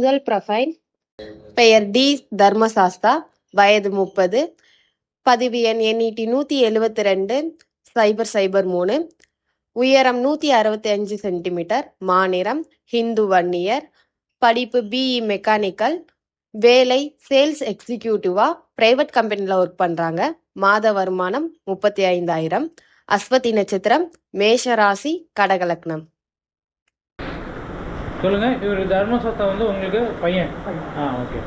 முதல் ப்ரொஃபைல் பெயர் டி தர்மசாஸ்தா வயது முப்பது. பதிவு எண் எண்ணிட்டி நூற்றி எழுவத்தி ரெண்டு சைபர் சைபர் மூணு. உயரம் நூற்றி அறுபத்தி அஞ்சு சென்டிமீட்டர் மாநிலம் ஹிந்து வன்னியர். படிப்பு பிஇ மெக்கானிக்கல் வேலை சேல்ஸ் எக்ஸிக்யூட்டிவா பிரைவேட் கம்பெனியில் ஒர்க் பண்ணுறாங்க மாத வருமானம் முப்பத்தி ஐந்தாயிரம். அஸ்வதி நட்சத்திரம் மேஷராசி கடகலக்னம் சொல்லுங்க இவர் தர்மசத்தா வந்து உங்களுக்கு பையன். ஆ ஓகே.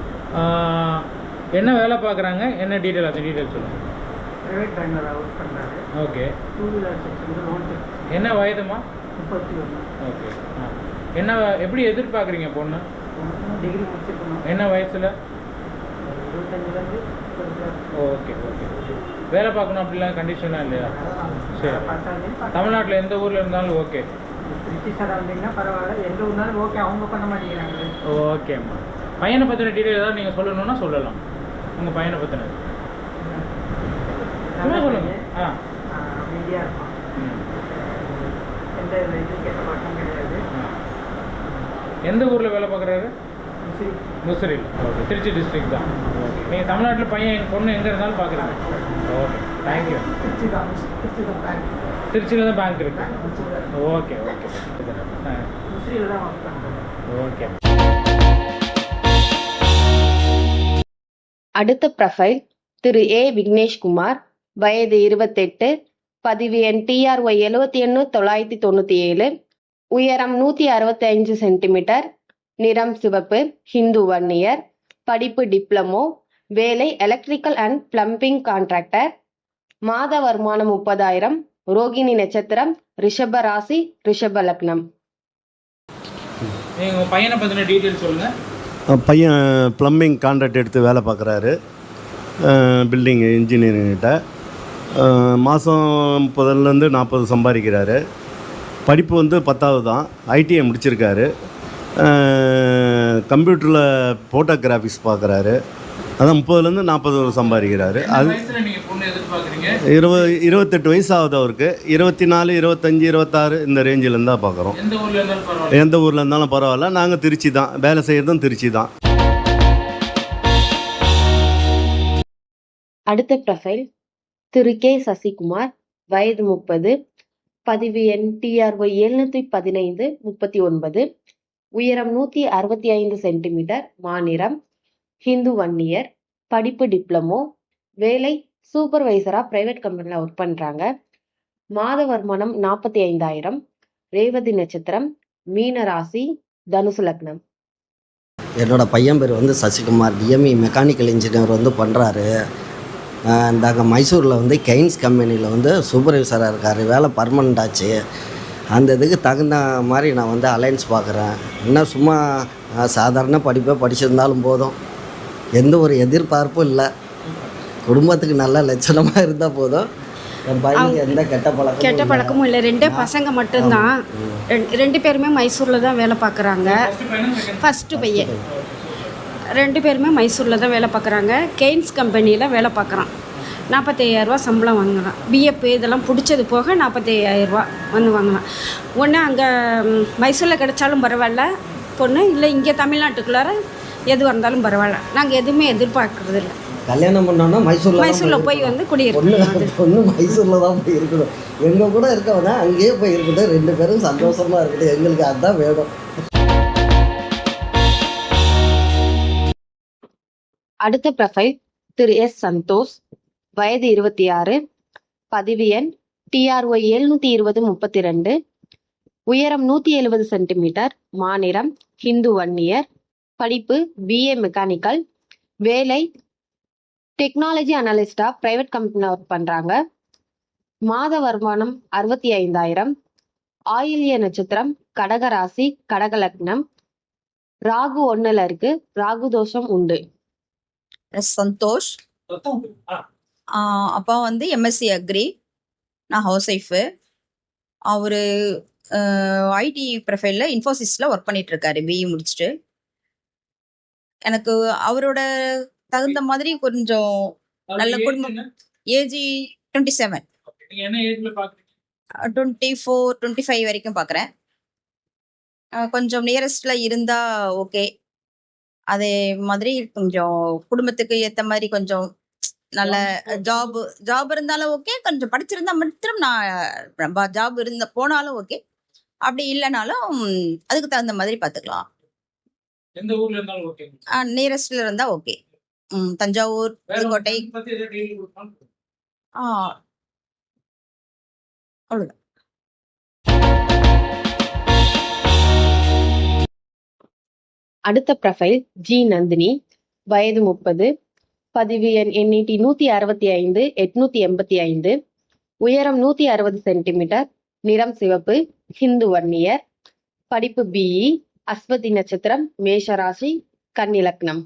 என்ன வேலை பார்க்குறாங்க? என்ன டீட்டெயில் அந்த டீட்டெயில் சொல்லுங்க. ப்ரைவேட் பேங்கில் ஒர்க் பண்ணுறாரு ஓகே. டூ வீலர் செக்ஷனுக்கு லோன் என்ன வயதுமா? முப்பத்தி ஒன்று ஓகே. ஆ. என்ன எப்படி எதிர்பார்க்குறீங்க பொண்ணு? டிகிரி முடிச்சிருக்கணும். என்ன வயசில்? இருபத்தஞ்சிலேருந்து ஓகே ஓகே. வேலை பார்க்கணும் அப்படிலாம் கண்டிஷன்லாம் இல்லையா? சரி. தமிழ்நாட்டில் எந்த ஊரில் இருந்தாலும் ஓகே. திருச்சி சரௌண்டிங்னா பரவாயில்ல. எங்கே இருந்தாலும் ஓகே அவங்க பண்ண மாட்டேங்கிறாங்களே. ஓகேம்மா பையனை பற்றின டீட்டெயில் ஏதாவது நீங்கள் சொல்லணும்னா சொல்லலாம். உங்கள் பையனை பற்றினது சும்மா சொல்லுங்க. ஆ. அமைதியாக இருப்பான். எந்த இது கெட்ட பழக்கம் கிடையாது. ஆ. எந்த ஊரில் வேலை பார்க்குறாரு? முசிறியில் ஓகே திருச்சி டிஸ்ட்ரிக்ட் தான். ஓகே நீங்கள் தமிழ்நாட்டில் பையன் பொண்ணு எங்கே இருந்தாலும் பார்க்குறாங்க. ஓகே தேங்க்யூ திருச்சி தான் திருச்சி தான் பேங்க் திருச்சியில் தான் பேங்க் இருக்கு. ஓகே ஓகே ஓகே அடுத்த ப்ரொஃபைல் திரு ஏ விக்னேஷ்குமார் வயது இருபத்தெட்டு பதிவு எண் டிஆர்ஒய் எழுவத்தி எண்ணு தொள்ளாயிரத்தி தொண்ணூற்றி ஏழு. உயரம் நூற்றி அறுபத்தி அஞ்சு சென்டிமீட்டர் நிறம் சிவப்பு ஹிந்து வன்னியர். படிப்பு டிப்ளமோ வேலை எலக்ட்ரிக்கல் அண்ட் பிளம்பிங் கான்ட்ராக்டர் மாத வருமானம் முப்பதாயிரம். ரோகிணி நட்சத்திரம் ரிஷப ராசி ரிஷப லக்னம். உங்கள் பையனை பற்றின டீட்டெயில் சொல்லுங்கள் பையன் ப்ளம்பிங் கான்ட்ராக்ட் எடுத்து வேலை பார்க்குறாரு. பில்டிங் இன்ஜினியரிங்கிட்ட மாதம் முப்பதுலேருந்து நாற்பது சம்பாதிக்கிறாரு. படிப்பு வந்து பத்தாவது தான் ஐடிஐ முடிச்சிருக்காரு. கம்ப்யூட்டரில் ஃபோட்டோகிராஃபிக்ஸ் பார்க்குறாரு. அதான் முப்பதுலேருந்து நாற்பது சம்பாதிக்கிறாரு. அது இருபது இருபத்தெட்டு வயசு ஆகுது அவருக்கு. இருபத்தி நாலு இருபத்தஞ்சி இருபத்தாறு இந்த ரேஞ்சில் இருந்தால் பார்க்குறோம் எந்த ஊரில் இருந்தாலும் பரவாயில்ல. எந்த ஊரில் இருந்தாலும் பரவாயில்ல. நாங்கள் திருச்சி தான். வேலை செய்கிறதும் திருச்சி தான். அடுத்த ப்ரொஃபைல் திரு கே சசிகுமார் வயது முப்பது பதிவு எண் டிஆர்ஒய் எழுநூற்றி பதினைந்து முப்பத்தி ஒன்பது உயரம் நூற்றி அறுபத்தி ஐந்து சென்டிமீட்டர் மாநிறம் ஹிந்து ஒன் இயர் படிப்பு டிப்ளமோ வேலை சூப்பர்வைசராக ப்ரைவேட் கம்பெனியில் ஒர்க் பண்ணுறாங்க மாத வருமானம் நாற்பத்தி ஐந்தாயிரம் ரேவதி நட்சத்திரம் மீன ராசி தனுசு லக்னம். என்னோட பையன் பேர் வந்து சசிகுமார். டிஎம்இ மெக்கானிக்கல் இன்ஜினியர் வந்து பண்ணுறாரு இந்தாங்க மைசூரில் வந்து கெயின்ஸ் கம்பெனியில் வந்து சூப்பர்வைசராக இருக்கார். வேலை பர்மனண்ட் ஆச்சு. அந்த இதுக்கு தகுந்த மாதிரி நான் வந்து அலைன்ஸ் பார்க்குறேன் என்ன சும்மா சாதாரண படிப்பே படிச்சிருந்தாலும் போதும். எந்த ஒரு எதிர்பார்ப்பும் இல்லை. குடும்பத்துக்கு நல்ல லட்சணமாக இருந்தால் போதும். என் பையனுக்கு எந்த கெட்ட பழக்கம் கெட்ட பழக்கமும் இல்லை. ரெண்டே பசங்க மட்டும்தான். ரெண்டு- ரெண்டு பேருமே மைசூரில் தான் வேலை பார்க்குறாங்க ஃபஸ்ட்டு பையன். ரெண்டு பேருமே மைசூரில் தான் வேலை பார்க்குறாங்க கெய்ன்ஸ் கம்பெனியில் வேலை பார்க்குறான் நாற்பத்தையாயிரரூவா சம்பளம் வாங்குறான். பிஎஃப் இதெல்லாம் பிடிச்சது போக நாற்பத்தையாயிரரூவா வந்து வாங்கினான் ஒன்று அங்கே மைசூரில் கிடைச்சாலும் பரவாயில்ல பொண்ணு. இல்லை இங்கே தமிழ்நாட்டுக்குள்ளார எதுவாக இருந்தாலும் பரவாயில்ல. நாங்கள் எதுவுமே எதிர்பார்க்கறது இல்லை கல்யாணம் பண்ணோன்னா மைசூரில் மைசூரில் போய் வந்து பொண்ணு குடியிருக்கோம் பொண்ணு மைசூரில் தான் போய் இருக்கணும் எங்கள் கூட இருக்கவனா அங்கேயே போய் இருக்கட்டும் ரெண்டு பேரும் சந்தோஷமா இருக்கட்டும். எங்களுக்கு அதுதான் வேணும். அடுத்த ப்ரொஃபைல் திரு எஸ் சந்தோஷ். வயது இருபத்தி ஆறு பதிவு எண் டிஆர்ஒய் எழுநூத்தி இருபது முப்பத்தி ரெண்டு. உயரம் நூத்தி எழுபது சென்டிமீட்டர். மாநிறம் ஹிந்து வன்னியர். படிப்பு பிஏ மெக்கானிக்கல் வேலை டெக்னாலஜி அனலிஸ்டா பிரைவேட் கம்பெனியில் ஒர்க் பண்றாங்க. மாத வருமானம் அறுபத்தி ஐந்தாயிரம் ஆயில்ய நட்சத்திரம் கடக ராசி கடக லக்னம். ராகு ஒண்ணுல இருக்கு. ராகு தோஷம் உண்டு. எஸ் சந்தோஷ். அப்பா வந்து எம்எஸ்சி அக்ரி நான் ஹவுஸ் ஒய்ஃபு அவர் ஐடி ப்ரொஃபைலில் இன்ஃபோசிஸில் ஒர்க் பண்ணிட்டு இருக்காரு. பிஇ முடிச்சுட்டு. எனக்கு அவரோட தகுந்த மாதிரி கொஞ்சம் நல்ல குடும்பம். Age twenty seven twenty four twenty five வரைக்கும் பார்க்குறேன் கொஞ்சம் நியரஸ்டில் இருந்தால் ஓகே அதே மாதிரி கொஞ்சம் குடும்பத்துக்கு ஏற்ற மாதிரி கொஞ்சம் நல்ல ஜாப் ஜாப் இருந்தாலும் ஓகே கொஞ்சம் படிச்சிருந்தா மட்டும் நான் ஜாப் இருந்த போனாலும் ஓகே அப்படி இல்லைனாலும் அதுக்கு தகுந்த மாதிரி பார்த்துக்கலாம் எந்த ஊர்ல இருந்தாலும் ஓகே நியரஸ்ட்ல இருந்தா ஓகே ம் தஞ்சாவூர் புதுக்கோட்டை. ஆ. அவ்வளோதான் அடுத்த ப்ரொஃபைல் ஜி நந்தினி வயது முப்பது பதிவு எண் எண்ணிட்டி நூத்தி அறுபத்தி ஐந்து எட்நூத்தி எண்பத்தி ஐந்து உயரம் நூத்தி அறுபது சென்டிமீட்டர் நிறம் சிவப்பு ஹிந்து வன்னியர் படிப்பு பிஇ அஸ்வதி நட்சத்திரம் மேஷராசி கன்னிலக்னம்.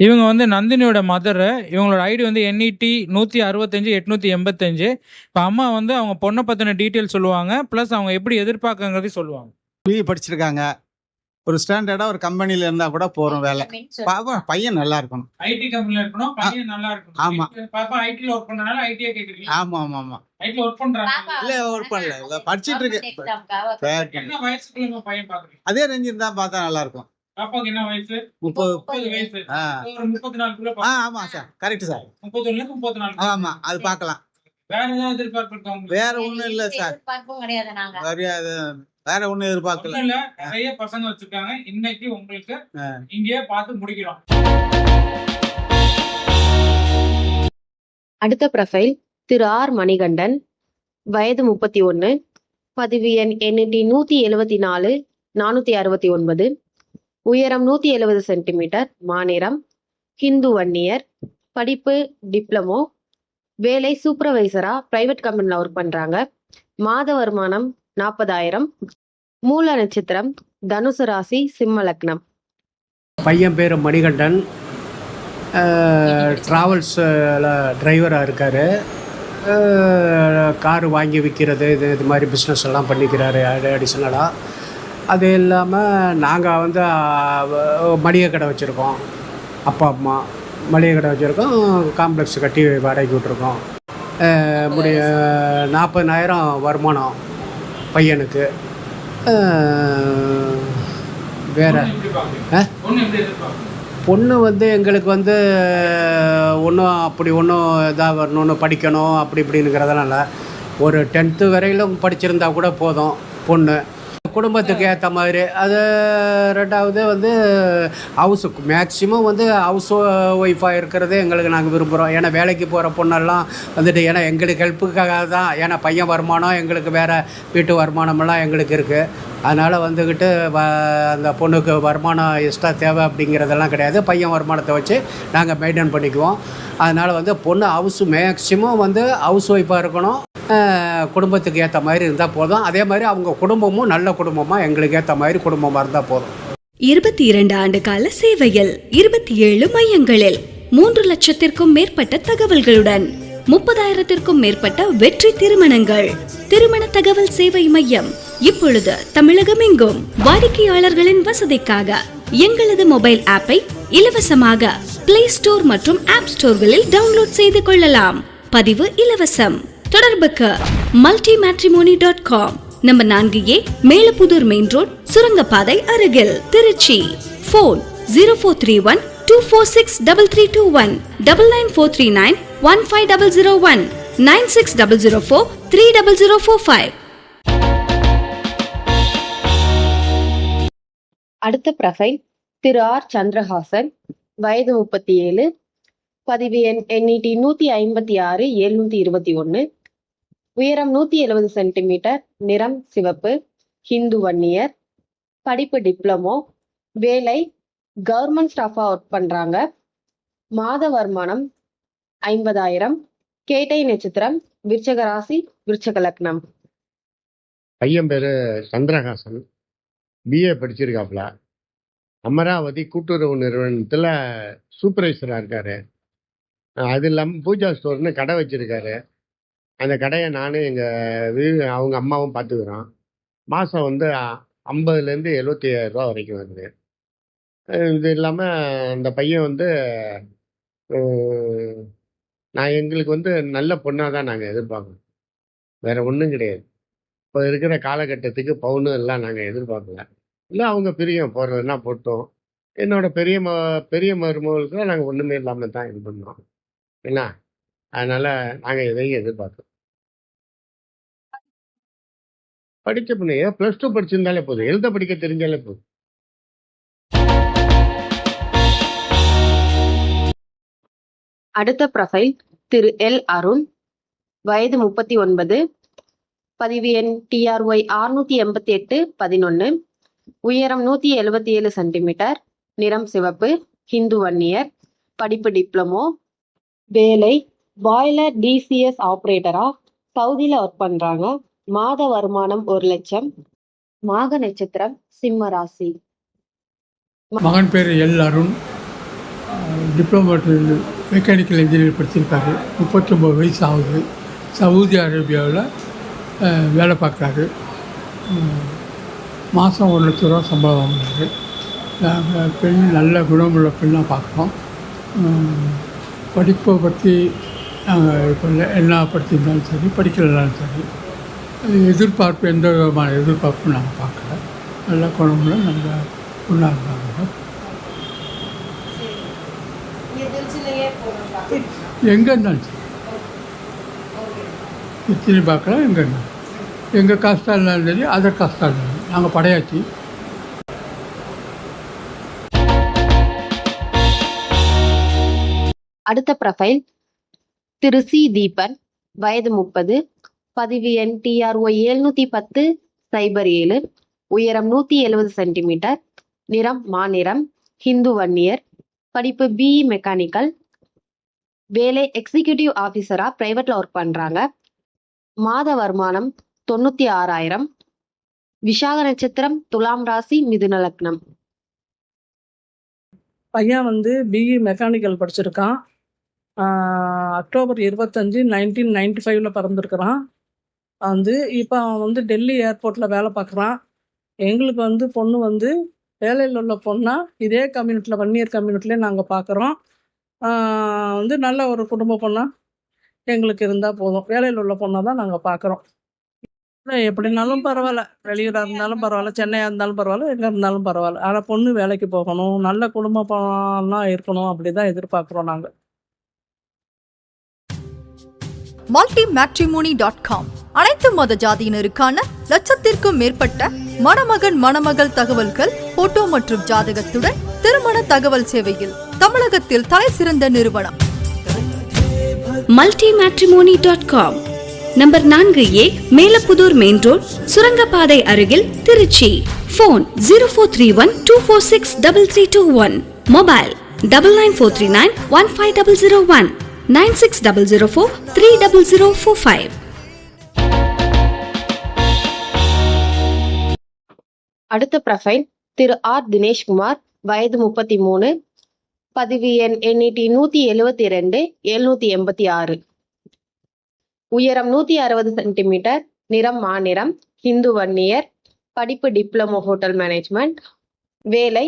இவங்க வந்து நந்தினியோட மதர் இவங்களோட ஐடி வந்து என்இடி நூற்றி அறுபத்தஞ்சு எட்நூற்றி எண்பத்தஞ்சு. இப்போ அம்மா வந்து அவங்க பொண்ணை பற்றின டீட்டெயில் சொல்லுவாங்க ப்ளஸ் அவங்க எப்படி எதிர்பார்க்கங்கிறதையும் சொல்லுவாங்க. பிஇ படிச்சிருக்காங்க. ஒரு ஸ்டாண்டர்டாக ஒரு கம்பெனியில் இருந்தால் கூட போகிறோம் வேலை. பாப்பா பையன் நல்லா இருக்கணும். ஐடி கம்பெனியில் இருக்கணும் பையன் நல்லா இருக்கணும். ஆமா. பாப்பா ஐடியில் ஒர்க் பண்ணனால ஐடியா கேட்குறீங்க ஆமாம் ஆமாம் ஆமாம் ஐடியில் ஒர்க் பண்ணுறாங்க இல்லை ஒர்க் பண்ணல. இல்லை படிச்சிட்டு இருக்கு. என்ன வயசுக்குள்ள பையன் பார்க்குறீங்க அதே ரேஞ்சு இருந்தால் பார்த்தா நல்லா இருக்கும். பாப்பாக்கு என்ன வயசு? முப்பது. முப்பது வயசு. ஒரு முப்பத்தி நாலுக்குள்ள ஆ ஆமாம் சார். Correct sir. முப்பத்தொன்னுல முப்பத்தி நாலு ஆமாம் அது பார்க்கலாம். வேற ஏதாவது எதிர்பார்ப்பு வேற ஒன்றும் இல்லை சார். கிடையாது நாங்க. வேற ஒன்றும் எதிர்பார்க்கல. நிறைய பசங்க வச்சிருக்காங்க. இன்னைக்கு உங்களுக்கு. இங்கேயே பார்த்து முடிக்கிறோம். அடுத்த ப்ரொஃபைல் திரு ஆர் மணிகண்டன் வயது முப்பத்தி ஒன்று பதிவு எண் எண்ணிட்டி நூத்தி எழுவத்தி நாலு நானூத்தி அறுபத்தி ஒன்பது உயரம் நூத்தி எழுபது சென்டிமீட்டர் மாநிறம் ஹிந்து வன்னியர் படிப்பு டிப்ளமோ வேலை சூப்பர்வைசரா பிரைவேட் கம்பெனியில் ஒர்க் பண்றாங்க. மாத வருமானம் நாற்பதாயிரம் மூல நட்சத்திரம் தனுசு ராசி சிம்ம லக்னம். பையன் பேர் மணிகண்டன். ட்ராவல்ஸில் டிரைவராக இருக்கார். கார் வாங்கி விற்கிறது இது இது மாதிரி பிஸ்னஸ் எல்லாம் பண்ணிக்கிறாரு அடிஷ்னலாக அது இல்லாமல் நாங்கள் வந்து மளிகை கடை வச்சுருக்கோம். அப்பா அம்மா மளிகை கடை வச்சுருக்கோம். காம்ப்ளெக்ஸ் கட்டி வாடகைக்கு விட்ருக்கோம் முடிய நாற்பதாயிரம் வருமானம். பையனுக்கு. வேற. பொண்ணு வந்து எங்களுக்கு வந்து ஒன்றும் அப்படி ஒன்றும் இதாக வரணும்னு படிக்கணும் அப்படி இப்படிங்கிறதெல்லாம் இல்லை. ஒரு டென்த்து வரையிலும் படிச்சிருந்தா கூட போதும் பொண்ணு. குடும்பத்துக்கு ஏற்ற மாதிரி. அது ரெண்டாவது வந்து ஹவுஸு மேக்ஸிமம் வந்து ஹவுஸ் ஒய்ஃபாக இருக்கிறதே எங்களுக்கு நாங்கள் விரும்புகிறோம் ஏன்னா வேலைக்கு போகிற பொண்ணெல்லாம் வந்துட்டு ஏன்னா எங்களுக்கு ஹெல்ப்புக்காக தான் ஏன்னா பையன் வருமானம் எங்களுக்கு வேறு வீட்டு வருமானமெல்லாம் எங்களுக்கு இருக்குது அதனால் வந்துக்கிட்டு வ அந்த பொண்ணுக்கு வருமானம் எக்ஸ்ட்ரா தேவை அப்படிங்கிறதெல்லாம் கிடையாது. பையன் வருமானத்தை வச்சு நாங்கள் மெயின்டைன் பண்ணிக்குவோம். அதனால் வந்து பொண்ணு ஹவுஸ் மேக்ஸிமம் வந்து ஹவுஸ் ஒய்ஃபாக இருக்கணும். குடும்பத்துக்கு ஏற்ற மாதிரி இருந்தால் போதும். அதே மாதிரி அவங்க குடும்பமும் நல்ல குடும்பமாக எங்களுக்கு ஏற்ற மாதிரி குடும்பமாக இருந்தால் போதும். இருபத்தி இரண்டு ஆண்டு கால சேவையில் இருபத்தி ஏழு மையங்களில் மூன்று லட்சத்திற்கும் மேற்பட்ட தகவல்களுடன் முப்பதாயிரத்திற்கும் மேற்பட்ட வெற்றி திருமணங்கள். திருமண தகவல் சேவை மையம். இப்பொழுது தமிழகம் எங்கும் வாடிக்கையாளர்களின் வசதிக்காக எங்களது மொபைல் ஆப்பை இலவசமாக பிளே ஸ்டோர் மற்றும் ஆப் ஸ்டோர்களில் டவுன்லோட் செய்து கொள்ளலாம். பதிவு இலவசம். தொடர்புக்கு multi matrimony dot com number நான்கு ஏ மேலப்புதூர் மெயின் ரோட் சுரங்கப்பாதை அருகில் Trichy. Phone zero four three one two four six double three two one double nine four three nine one five double zero one nine six double zero four three double zero four five அடுத்த profile திரு R Chandrahasan வயது முப்பத்தி ஏழு பதிவு எண் எண்ணிட்டி நூத்தி ஐம்பத்தி ஆறு எழுநூத்தி இருபத்தி ஒன்று உயரம் நூத்தி எழுபது சென்டிமீட்டர் நிறம் சிவப்பு ஹிந்து வன்னியர். படிப்பு டிப்ளமோ வேலை கவர்மெண்ட் ஸ்டாஃபாக ஒர்க் பண்ணுறாங்க மாத வருமானம் ஐம்பதாயிரம். கேட்டை நட்சத்திரம் விருச்சக ராசி விருச்சக லக்னம். பையன் பேர் சந்திரஹாசன். பிஏ படிச்சிருக்காப்ல அமராவதி கூட்டுறவு நிறுவனத்தில் சூப்பர்வைசராக இருக்கார். அது இல்லாமல் பூஜா ஸ்டோர்னு கடை வச்சுருக்காரு. அந்த கடையை நானும் எங்கள் வீ அவங்க அம்மாவும் பார்த்துக்கிறோம் மாதம் வந்து ஐம்பதுலேருந்து எழுபத்தி ரூபா வரைக்கும் வருது. இது இல்லாமல் அந்த பையன் வந்து நான் எங்களுக்கு வந்து நல்ல பொண்ணாக தான் நாங்கள் எதிர்பார்க்கணும் வேறு ஒன்றும் கிடையாது. இப்போ இருக்கிற காலகட்டத்துக்கு பவுனு எல்லாம் நாங்கள் எதிர்பார்க்கல. இல்லை அவங்க பிரியம் போடுறதுனா போட்டோம். என்னோட பெரிய ம பெரிய மருமகளுக்கு நாங்கள் ஒன்றுமே இல்லாமல் தான் இது பண்ணோம். என்ன அதனால் நாங்கள் எதையும் எதிர்பார்க்கல. படித்த பொண்ணு ப்ளஸ் டூ படிச்சிருந்தாலே போதும். எழுத படிக்க தெரிஞ்சாலே போதும். அடுத்த ப்ரொஃபைல் திரு எல் அருண். வயது முப்பத்தி ஒன்பது. பதிவு எண் டிஆர்ஒய் ஆறுநூத்தி எண்பத்தி எட்டு பதினொன்று உயரம் நூற்றி எழுபத்தி ஏழு சென்டிமீட்டர் நிறம் சிவப்பு. ஹிந்து வன்னியர். படிப்பு டிப்ளமோ வேலை. பாய்லர் டிசிஎஸ் ஆப்ரேட்டரா சவுதியில் ஒர்க் பண்ணுறாங்க மாத வருமானம் ஒரு லட்சம். மாக நட்சத்திரம் சிம்ம ராசி. மகன் பேர் L Arun. Diploma mechanical engineer படிச்சிருக்காரு. முப்பத்தொம்போது வயசு ஆகுது சவுதி அரேபியாவில் வேலை பார்க்குறாரு. மாதம் ஒரு லட்ச ரூபா சம்பளம் வாங்குறாரு. நாங்கள் பெண் நல்ல குணமுள்ள பெண்ணாக பார்க்குறோம். படிப்பை பற்றி நாங்கள் இப்போ என்ன படிச்சிருந்தாலும் சரி படிக்கலைனாலும் சரி எதிர்பார்ப்பு எந்த விதமான எதிர்பார்ப்பும் நாங்கள் பார்க்கல. நல்ல குணமுள்ள நல்ல பொண்ணாக இருந்தாங்க. எங்கே இருந்தாலும் இத்தினி பார்க்கலாம் எங்கே இருந்தாலும் எங்கள் காஸ்ட்டாக இருந்தாலும் சரி அதர் காஸ்ட்டாக இருந்தாலும் நாங்கள் படையாச்சி. அடுத்த ப்ரொஃபைல் திரு சி. தீபன் வயது முப்பது. பதிவு எண் டிஆர்ஒய் எழுநூத்தி பத்து சைபர் ஏழு. உயரம் நூத்தி எழுபது சென்டிமீட்டர். நிறம் மாநிறம். ஹிந்து வன்னியர். படிப்பு பிஇ மெக்கானிக்கல் வேலை எக்ஸிக்யூட்டிவ் ஆஃபீஸரா பிரைவேட்ல ஒர்க் பண்றாங்க. மாத வருமானம் தொண்ணூத்தி ஆறாயிரம். விஷாக நட்சத்திரம் துலாம் ராசி மிதுன லக்னம். பையன் வந்து பிஇ மெக்கானிக்கல் படிச்சிருக்கான். அக்டோபர் இருபத்தஞ்சு நைன்டீன் நைன்டி ஃபைவ்ல பிறந்திருக்கிறான். வந்து இப்போ அவன் வந்து டெல்லி ஏர்போர்ட்டில் வேலை பார்க்குறான். எங்களுக்கு வந்து பொண்ணு வந்து வேலையில் உள்ள பொண்ணாக இதே கம்யூனிட்டியில் வன்னியர் கம்யூனிட்டிலே நாங்கள் பார்க்குறோம். வந்து நல்ல ஒரு குடும்ப பொண்ணா எங்களுக்கு இருந்தால் போதும். வேலையில் உள்ள பொண்ணை தான் நாங்கள் பார்க்குறோம் இல்லை எப்படினாலும் பரவாயில்ல. வெளியூராக இருந்தாலும் பரவாயில்ல. சென்னையாக இருந்தாலும் பரவாயில்ல. எங்கே இருந்தாலும் பரவாயில்ல. ஆனால் பொண்ணு வேலைக்கு போகணும். நல்ல குடும்ப இருக்கணும் அப்படி தான் எதிர்பார்க்குறோம் நாங்கள் மல்டி மேட்ரிமோனி டாட் காம் அனைத்து மத ஜாதியினருக்கான லட்சத்திற்கும் மேற்பட்ட மணமகன் மணமகள் தகவல்கள் போட்டோ மற்றும் ஜாதகத்துடன் திருமண தகவல் சேவையில் தமிழகத்தில் தலை சிறந்த நிறுவனம். Multi matrimony dot com number நான்கு ஏ மேலப்புதூர் மெயின் ரோட் சுரங்கப்பாதை அருகில் Trichy. Phone zero four three one two four six double three two one mobile double nine four three nine one five double zero one nine six double zero four three double zero four five அடுத்த profile திரு R Dineshkumar வயது முப்பத்தி மூணு பதிவு எண் எண்ணிட்டி நூத்தி எழுவத்தி ரெண்டு எழுநூத்தி எண்பத்தி ஆறு உயரம் நூத்தி அறுபது சென்டிமீட்டர் நிறம் மாநிறம் ஹிந்து வன்னியர் படிப்பு டிப்ளமோ ஹோட்டல் மேனேஜ்மெண்ட் வேலை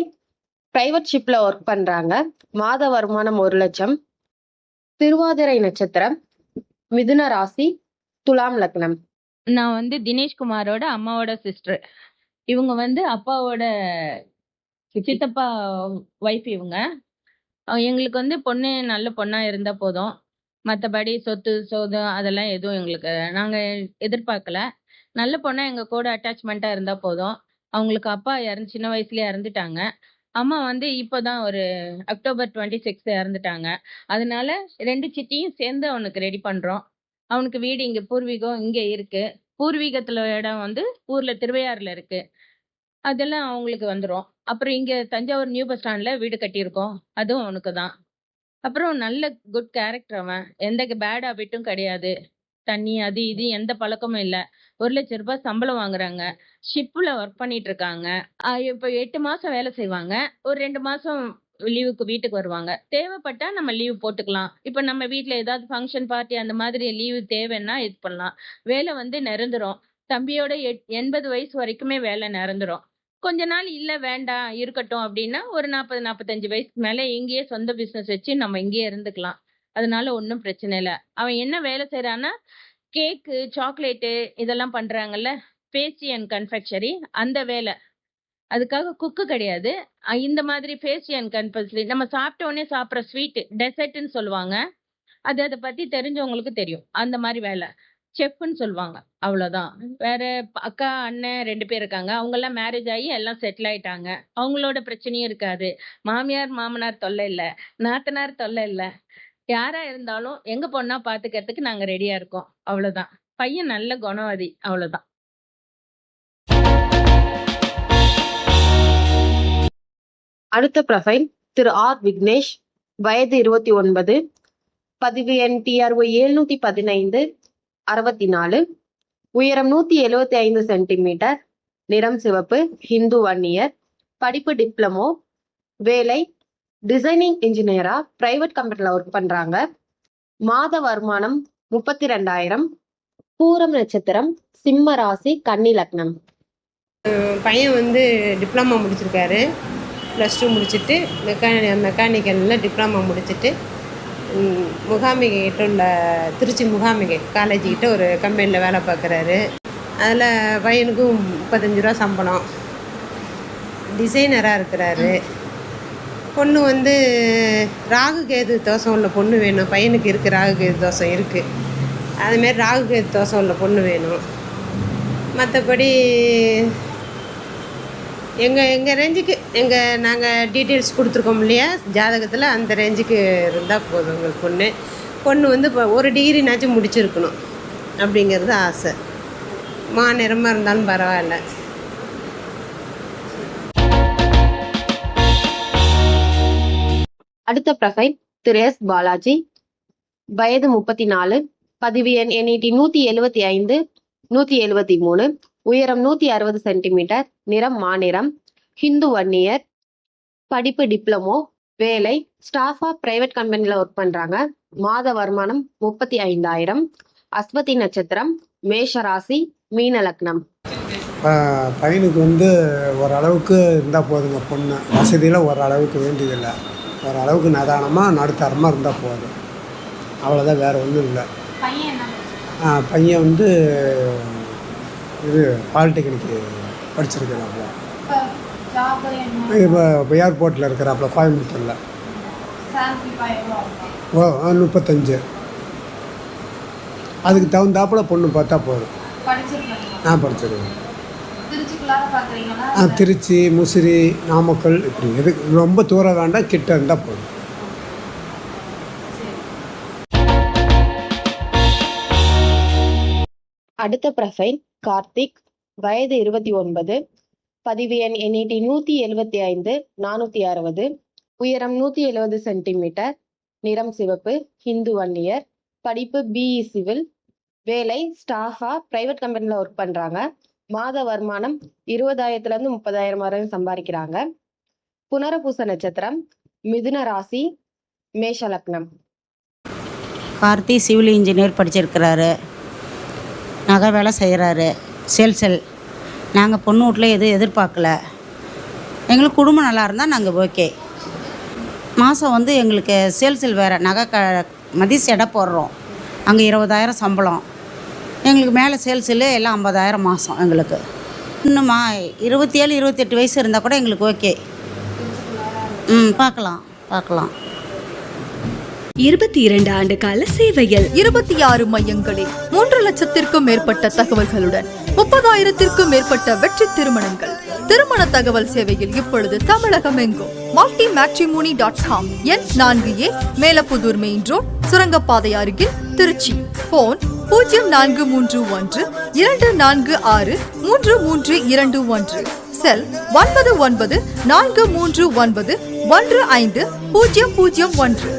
பிரைவேட் ஷிப்ல ஒர்க் பண்றாங்க. மாத வருமானம் ஒரு லட்சம். திருவாதிரை நட்சத்திரம் மிதுன ராசி துலாம் லக்னம். நான் வந்து தினேஷ்குமாரோட அம்மாவோட சிஸ்டர் இவங்க வந்து அப்பாவோட சித்தப்பா ஒய்ஃப் இவங்க. எங்களுக்கு வந்து பொண்ணு நல்ல பொண்ணா இருந்தா போதும். மற்றபடி சொத்து சோதம் அதெல்லாம் எதுவும் எங்களுக்கு நாங்கள் எதிர்பார்க்கல. நல்ல பொண்ணா எங்க கூட அட்டாச்மெண்ட்டாக இருந்தா போதும். அவங்களுக்கு அப்பா இறந்து சின்ன வயசுலயே இறந்துட்டாங்க. அம்மா வந்து இப்போதான் ஒரு அக்டோபர் டுவெண்ட்டி சிக்ஸ் இறந்துட்டாங்க. அதனால ரெண்டு சிட்டியும் சேர்ந்து அவனுக்கு ரெடி பண்றோம். அவனுக்கு வீடு இங்க பூர்வீகம் இங்க இருக்கு. பூர்வீகத்துல இடம் வந்து ஊர்ல திருவையாறுல இருக்கு. அதெல்லாம் அவங்களுக்கு வந்துரும். அப்புறம் இங்க தஞ்சாவூர் நியூ பஸ் ஸ்டாண்ட்ல வீடு கட்டியிருக்கோம். அதுவும் அவனுக்கு தான். அப்புறம் நல்ல குட் கேரக்டர் அவன். எந்த பேட் ஹாபிட்டும் கிடையாது. தண்ணி அது இது எந்த பழக்கமும் இல்லை. ஒரு லட்ச ரூபாய் சம்பளம் வாங்குறாங்க. ஷிப்ல ஒர்க் பண்ணிட்டு இருக்காங்க. இப்போ எட்டு மாசம் வேலை செய்வாங்க. ஒரு ரெண்டு மாசம் லீவுக்கு வீட்டுக்கு வருவாங்க. தேவைப்பட்டா நம்ம லீவ் போட்டுக்கலாம். இப்போ நம்ம வீட்ல ஏதாவது ஃபங்க்ஷன் பார்ட்டி அந்த மாதிரி லீவு தேவைன்னா இது பண்ணலாம். வேலை வந்து நிரந்தரம். தம்பியோட எட் எண்பது வயசு வரைக்குமே வேலை நிரந்தரம். கொஞ்ச நாள் இல்ல வேண்டாம் இருக்கட்டும் அப்படின்னா ஒரு நாற்பது நாற்பத்தஞ்சு வயசுக்கு மேல இங்கேயே சொந்த பிசினஸ் வச்சு நம்ம இங்கேயே இருந்துக்கலாம். அதனால ஒன்றும் பிரச்சனை இல்லை. அவன் என்ன வேலை செய்யறான்னா கேக்கு சாக்லேட்டு இதெல்லாம் பண்றாங்கல்ல பேஸ்ட்ரி அண்ட் கன்ஃபெக்ஷரி அந்த வேலை. அதுக்காக குக்கு கிடையாது. இந்த மாதிரி பேஸ்ட்ரி அண்ட் கன்ஃபெக்ஷரி நம்ம சாப்பிட்ட உடனே சாப்பிட்ற ஸ்வீட் டெசர்ட்னு சொல்லுவாங்க. அது அதை பத்தி தெரிஞ்சவங்களுக்கு தெரியும். அந்த மாதிரி வேலை. செஃப்னு சொல்லுவாங்க. அவ்வளோதான் வேற அக்கா அண்ணன் ரெண்டு பேர் இருக்காங்க. அவங்கெல்லாம் மேரேஜ் ஆகி எல்லாம் செட்டில் ஆயிட்டாங்க. அவங்களோட பிரச்சனையும் இருக்காது. மாமியார் மாமனார் தொல்லை இல்லை. நாத்தனார் தொல்லை இல்லை. யாரா இருந்தாலும் எங்க பொண்ணா பாத்துக்கிறதுக்கு நாங்க ரெடியா இருக்கோம். அவ்வளவுதான். பையன் நல்ல குணவதி. அவ்வளவுதான். அடுத்த ப்ரொஃபைல் திரு ஆர் விக்னேஷ். வயது இருபத்தி ஒன்பது. பதிவு எண் டிஆர்ஓ எழுநூத்தி பதினைந்து. அறுபத்தி நாலு உயரம் நூத்தி எழுவத்தி ஐந்து சென்டிமீட்டர். நிறம் சிவப்பு. ஹிந்து வன்னியர். படிப்பு டிப்ளமோ. வேலை. டிசைனிங் இன்ஜினியரா. பிரைவேட் கம்பெனியில் ஒர்க் பண்றாங்க. மாத வருமானம் முப்பத்தி ரெண்டாயிரம் பூரம் நட்சத்திரம். சிம்ம ராசி கன்னி லக்னம். பையன் வந்து டிப்ளமா முடிச்சிருக்காரு. ப்ளஸ் டூ முடிச்சுட்டு மெக்கானிக் மெக்கானிக்கலில் டிப்ளமா முடிச்சுட்டு முகாமிகை கிட்ட உள்ள திருச்சி முகாமிகை காலேஜ் கிட்ட ஒரு கம்பெனியில் வேலை பார்க்குறாரு. அதில் பையனுக்கும் முப்பத்தஞ்சு ரூபா சம்பளம். டிசைனராக இருக்கிறாரு. பொண்ணு வந்து ராகு கேது தோசம் உள்ள பொண்ணு வேணும். பையனுக்கு இருக்குது ராகு கேது தோசம் இருக்குது அதுமாரி ராகு கேது தோசம் உள்ள பொண்ணு வேணும். மற்றபடி எங்கள் எங்கள் ரேஞ்சுக்கு எங்கள் நாங்கள் டீட்டெயில்ஸ் கொடுத்துருக்கோம் இல்லையா? ஜாதகத்தில் அந்த ரேஞ்சுக்கு இருந்தால் போதும் எங்கள் பொண்ணு. பொண்ணு வந்து இப்போ ஒரு டிகிரினாச்சும் முடிச்சிருக்கணும் அப்படிங்கிறது ஆசை. மா நிறமாக இருந்தாலும் பரவாயில்ல. அடுத்த ப்ரொஃபைல் திரு எஸ் பாலாஜி. வயது முப்பத்தி நாலு பதிவு எண் எண்ணிட்டி நூற்றி எழுவத்தி ஐந்து நூற்றி எழுவத்தி மூணு. உயரம் நூத்தி அறுபது சென்டிமீட்டர் நிறம் மாநிறம் ஹிந்து வன்னியர் படிப்பு டிப்ளமோ வேலை ஸ்டாஃபா பிரைவேட் கம்பெனில ஒர்க் பண்றாங்க. மாத வருமானம் முப்பத்தி ஐந்தாயிரம். அஸ்வதி நட்சத்திரம் மேஷ ராசி மீன லக்னம். பையனுக்கு வந்து ஓரளவுக்கு இருந்தால் போதுங்க பொண்ணு. வசதியில் ஓரளவுக்கு வேண்டியதில்லை. ஓரளவுக்கு நிதானமாக நடுத்தரமாக இருந்தால் போதும். அவ்வளோதான் வேறு ஒன்றும் இல்லை. பையன் வந்து இது பாலிடெக்னிக்கு படிச்சிருக்கிறாப்புல. இப்போ ஏர்போர்ட்டில் இருக்கிறாப்புல கோயம்புத்தூரில். ஓ முப்பத்தஞ்சு. அதுக்கு தகுந்தாப்புல பொண்ணு பார்த்தா போதும். நான் படிச்சிருக்கேன். ஆ திருச்சி முசிறி நாமக்கல் இப்படி. எது ரொம்ப தூரம் வேண்டாம் கிட்ட இருந்தால் போதும். அடுத்த ப்ரொஃபைல் கார்த்திக் வயது இருபத்தி ஒன்பது பதிவு எண் எண்ணிட்டி நூத்தி எழுவத்தி ஐந்து நானூத்தி அறுபது உயரம் நூத்தி எழுவது சென்டிமீட்டர் நிறம் சிவப்பு ஹிந்து வன்னியர் படிப்பு பிஇ சிவில் வேலை ஸ்டாஃபா பிரைவேட் கம்பெனில ஒர்க் பண்றாங்க. மாத வருமானம் இருபதாயிரத்துல இருந்து முப்பதாயிரம் வரை சம்பாதிக்கிறாங்க. புனரபூச நட்சத்திரம் மிதுன ராசி மேஷ லக்னம். கார்த்தி சிவில் இன்ஜினியர் படிச்சிருக்கிறாரு. நகை வேலை செய்கிறாரு. சேல்செல் நாங்கள் பொண்ணு வீட்டில் எதுவும் எதிர்பார்க்கல. எங்களுக்கு குடும்பம் நல்லா இருந்தால் நாங்கள் ஓகே. மாதம் வந்து எங்களுக்கு சேல்செல் வேறு நகை க மதிசு எடை போடுறோம். அங்கே இருபதாயிரம் சம்பளம். எங்களுக்கு மேலே சேல்செல்லு எல்லாம் ஐம்பதாயிரம் மாதம் எங்களுக்கு. இன்னுமா இருபத்தி ஏழு இருபத்தெட்டு வயசு இருந்தால் கூட எங்களுக்கு ஓகே. ம் பார்க்கலாம் பார்க்கலாம். இருபத்தி இரண்டு ஆண்டு கால சேவையில் இருபத்தி ஆறு மையங்களில் மூன்று லட்சத்திற்கும் மேற்பட்ட தகவல்களுடன் முப்பதாயிரத்திற்கும் மேற்பட்ட வெற்றி திருமணங்கள். திருமண தகவல் சேவையில் இப்பொழுது தமிழகம் எங்கும் மல்டி மேட்ரிமோனி டாட் காம் எண் நான்கு ஏ மேலப்புதூர் மெயின் ரோட் சுரங்கப்பாதை அருகில் திருச்சி. போன் பூஜ்ஜியம் நான்கு மூன்று ஒன்று இரண்டு நான்கு ஆறு மூன்று மூன்று இரண்டு ஒன்று. செல் ஒன்பது ஒன்பது நான்கு மூன்று ஒன்பது ஒன்று ஐந்து பூஜ்ஜியம் பூஜ்ஜியம் ஒன்று.